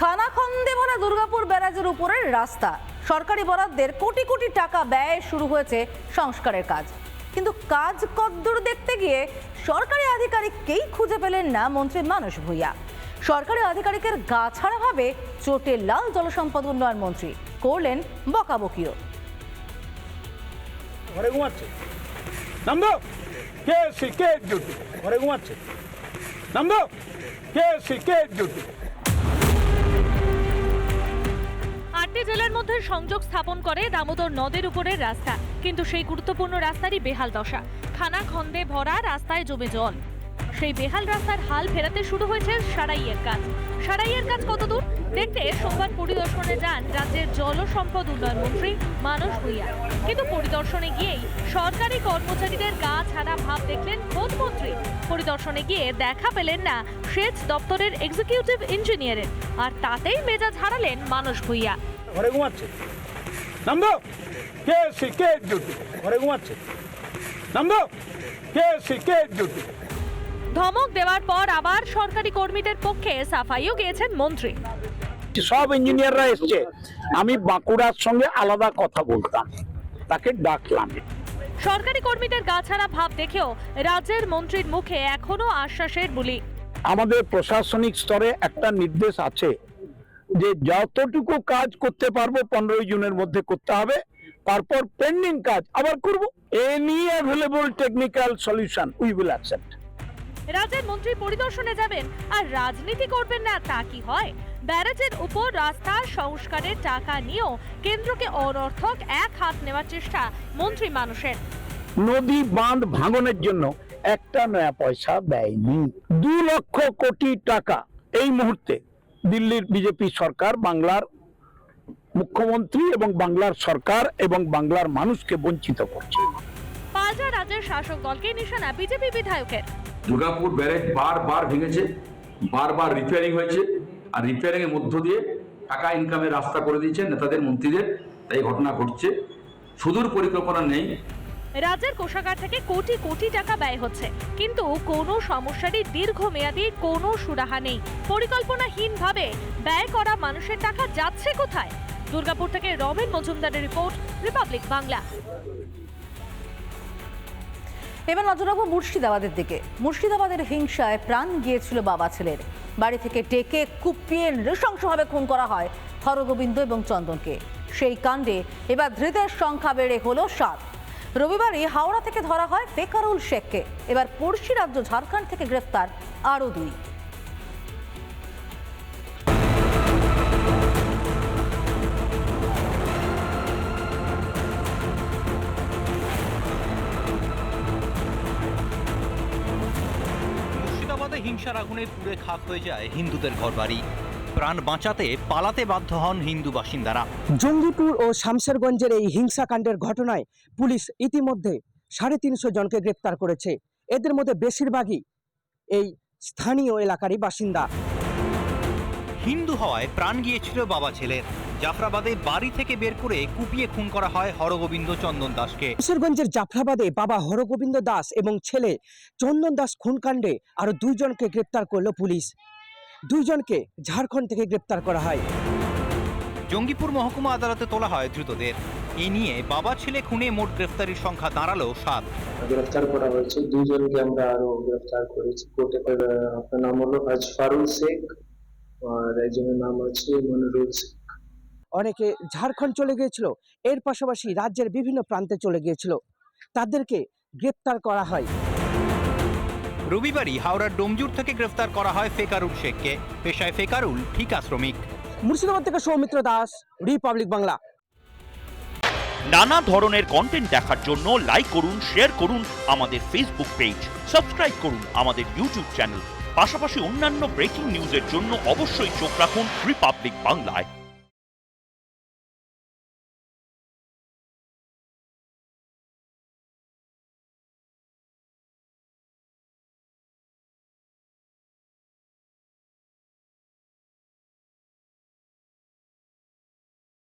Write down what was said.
খানাখন্দে ভরা দুর্গাপুর ব্যারাজের উপরের রাস্তা। সরকারি বরাদ্দের কোটি কোটি টাকা ব্যয় শুরু হয়েছে সংস্কারের কাজ। কিন্তু কাজ কদ্দূর দেখতে গিয়ে সরকারি আধিকারিককেই খুঁজে পেলেন না মন্ত্রী মানস ভূঁইয়া। সরকারি আধিকারিকের গা ছাড়া ভাবে চোটে লাল জলসম্পদ উন্নয়ন মন্ত্রী করলেন বকাবকিও। ঘরে ঘুমাচ্ছে। নামদো, কে কে ডিউটি ঘরে ঘুমাচ্ছে। নামদো, কে কে ডিউটি আটটি জেলার মধ্যে সংযোগ স্থাপন করে দামোদর নদের উপরের রাস্তা, কিন্তু সেই গুরুত্বপূর্ণ রাস্তারই বেহাল দশা। খানা, খন্দে, ভরা রাস্তায় জমে জল। সেই বেহাল রাস্তার হাল ফেরাতে শুরু হয়েছে সারাইয়ের কাজ। সারাইয়ের কাজ কতদূর? দেখতে সোমবার পরিদর্শনে যান রাজ্যের জল সম্পদ উন্নয়ন মন্ত্রী মানস ভূঁইয়া। কিন্তু পরিদর্শনে গিয়েই সরকারি কর্মচারীদের গা ছাড়া ভাব দেখলেন খোদ মন্ত্রী। পরিদর্শনে গিয়ে দেখা পেলেন না সেচ দপ্তরের এক্সিকিউটিভ ইঞ্জিনিয়ারের আর তাতেই মেজাজ হারালেন মানস ভূঁইয়া। ঘরে ঘুমাচ্ছে। নামদো কে এসছি কে ডিউটি ঘরে ঘুমাচ্ছে। নামদো কে এসছি কে ডিউটি ধমক দেওয়ার পর আবার সরকারি কর্মীদের পক্ষে সাফাইও গিয়েছেন মন্ত্রী। সব ইঞ্জিনিয়াররা এসছে। আমি বাঁকুড়ার সঙ্গে আলাদা কথা বলতাম। তাকে ডাকলাম। সরকারি কর্মীদের গাছাড়া ভাব দেখেও রাজ্যের মন্ত্রীর মুখে এখনও আশ্বাসের বুলি। আমাদের প্রশাসনিক স্তরে একটা নির্দেশ আছে। যে যতটুকু কাজ করতে পারব পনেরোই জুনের মধ্যে করতে হবে। তারপর পেন্ডিং কাজ আবার করব। Any available technical solution we will accept রাজ্যের মন্ত্রী পরিদর্শনে যাবেন আর রাজনীতি করবেন না তা কি হয়? ব্যারাজের উপর রাস্তা সংস্কারের টাকা নিয়েও কেন্দ্রকে অনর্থক এক হাত নেওয়ার চেষ্টা মন্ত্রী মানুষের। নদী বাঁধ ভাঙনের জন্য একটা নয়া পয়সা দেয়নি। দু লক্ষ কোটি টাকা এই মুহূর্তে দিল্লির বিজেপি সরকার বাংলার মুখ্যমন্ত্রী এবং বাংলার সরকার এবং বাংলার মানুষকে বঞ্চিত করছে। পাল্টা রাজ্যের শাসক দলকে নিশানা বিজেপি বিধায়কের। দুর্গাপুর ব্যারেজ বারবার ভেঙেছে বারবার রিপেয়ারিং হয়েছে আর রিপেয়ারিং এর মধ্য দিয়ে টাকা ইনকামের রাস্তা করে দিয়েছে নেতাদের মন্ত্রীদের। তাই ঘটনা ঘটছে। সুদূর পরিকল্পনা নেই রাজ্যের কোষাগার থেকে কোটি কোটি টাকা ব্যয় হচ্ছে। কিন্তু কোনো সমস্যারই দীর্ঘমেয়াদী কোনো সুরাহা নেই। পরিকল্পনাহীনভাবে ব্যয় করা মানুষের টাকা যাচ্ছে কোথায়? দুর্গাপুর থেকে রবিন মজুমদারের রিপোর্ট, রিপাবলিক বাংলা। এবার নজর রাখব মুর্শিদাবাদের দিকে। মুর্শিদাবাদের হিংসায় প্রাণ গিয়েছিল বাবা ছেলের। বাড়ি থেকে ডেকে কুপিয়ে নৃশংসভাবে খুন করা হয় হরগোবিন্দ এবং চন্দনকে। সেই কাণ্ডে এবার ধৃতের সংখ্যা বেড়ে হলো সাত। রবিবারই হাওড়া থেকে ধরা হয় ফেকারুল শেখকে। এবার পড়শি রাজ্য ঝাড়খণ্ড থেকে গ্রেফতার আরও দুই। হিংসার আগুনে পুড়ে খাক হয়ে যায় হিন্দুদের ঘরবাড়ি। প্রাণ বাঁচাতে পালাতে বাধ্য হন হিন্দু বাসিন্দারা। জঙ্গিপুর ও শামশেরগঞ্জের এই হিংসাকাণ্ডের ঘটনায় পুলিশ ইতিমধ্যে সাড়ে তিনশো জনকে গ্রেপ্তার করেছে। এদের মধ্যে বেশিরভাগই এই স্থানীয় এলাকারই বাসিন্দা। হিন্দু হওয়ায় প্রাণ গিয়েছিল বাবা ছেলের। জাফরাবাদে বাড়ি থেকে বের করে কুপিয়ে খুন করা হয় হরগোবিন্দ চন্দন দাসকে। শামশেরগঞ্জের জাফরাবাদে বাবা হরগোবিন্দ দাস এবং ছেলে চন্দন দাস খুনকাণ্ডে আরও দুইজনকে গ্রেপ্তার করল পুলিশ। দুইজনকে ঝাড়খণ্ড থেকে গ্রেপ্তার করা হয়। জঙ্গিপুর মহকুমা আদালতে তোলা হয় ধৃতদের। এ নিয়ে বাবা ছেলে খুনে মোট গ্রেফতারির সংখ্যা দাঁড়াল সাত। গ্রেফতার করা হয়েছে। দুইজনকে আমরা আরও গ্রেফতার করেছি। কোর্টে আপনার নাম হলো আজফারুল শেখ আর একজনের নাম আছে মনিরুল শেখ। অনেকে ঝাড়খণ্ড চলে গিয়েছিল এর পাশাপাশি রাজ্যের বিভিন্ন প্রান্তে চলে গিয়েছিল। তাদেরকে গ্রেপ্তার করা হয়। রবিবারই হাওড়ার ডোমজুর থেকে গ্রেফতার করা হয় ফেকারুল শেখকে। পেশায় ফেকারুল ঠিকা শ্রমিক। মুর্শিদাবাদ থেকে সৌমিত্র দাস রিপাবলিক বাংলা। নানা ধরনের কন্টেন্ট দেখার জন্য লাইক করুন শেয়ার করুন আমাদের ফেসবুক পেজ সাবস্ক্রাইব করুন আমাদের ইউটিউব চ্যানেল পাশাপাশি অন্যান্য ব্রেকিং নিউজের জন্য অবশ্যই চোখ রাখুন রিপাবলিক বাংলায়।